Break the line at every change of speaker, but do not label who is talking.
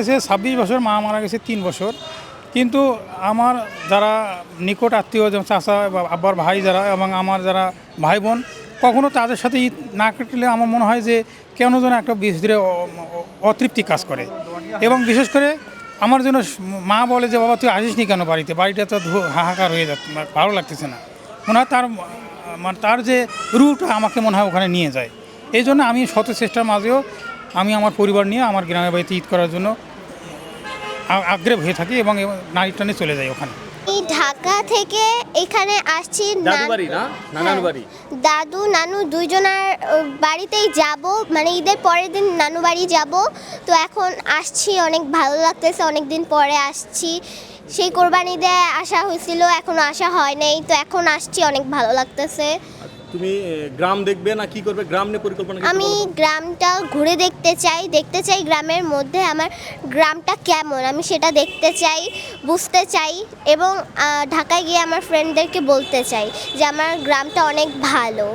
গেছে ছাব্বিশ বছর, মা মারা গেছে তিন বছর। কিন্তু আমার যারা নিকট আত্মীয়, যেমন চাষা বা আব্বার ভাই যারা এবং আমার যারা ভাই বোন কখনো তাদের সাথে ঈদ না কাটলে আমার মনে হয় যে কেন যেন একটা ভিতরে অতৃপ্তি কাজ করে। এবং বিশেষ করে আমার জন্য মা বলে যে, বাবা, তুই আসিস নি কেন বাড়িতে? বাড়িটা তো হাহাকার হয়ে যাচ্ছে ভালো লাগতেছে না। মনে হয় তার মানে তার যে রুটা আমাকে মনে হয় ওখানে নিয়ে যায়। এই জন্য আমি শত চেষ্টার মাঝেও আমি আমার পরিবার নিয়ে আমার গ্রামের বাড়িতে ঈদ করার জন্য আগ্রেব হয়ে থাকি এবং এবং নারী টানে চলে যাই ওখানে।
এই ঢাকা থেকে এখানে আসছি
দাদু বাড়ি না? নানার
হ্যাঁ।
বাড়ি
দাদু নানু দুইজনার বাড়িতেই যাব। মানে ঈদের পরের দিন নানু বাড়ি যাব। তো এখন আসছি অনেক ভালো লাগতেছে অনেক দিন পরে আসছি। সেই কোরবানিতে আসা হয়েছিল এখনও আসা হয় নাই। তো এখন আসছি অনেক ভালো লাগতেছে।
তুমি গ্রাম দেখবে না কি করবে? গ্রাম নিয়ে পরিকল্পনা
আমি গ্রামটা ঘুরে দেখতে চাই দেখতে চাই গ্রামের মধ্যে আমার গ্রামটা কেমন আমি সেটা দেখতে চাই বুঝতে চাই এবং আহ, ঢাকায় গিয়ে আমার ফ্রেন্ডদেরকে বলতে চাই যে আমার গ্রামটা অনেক ভালো।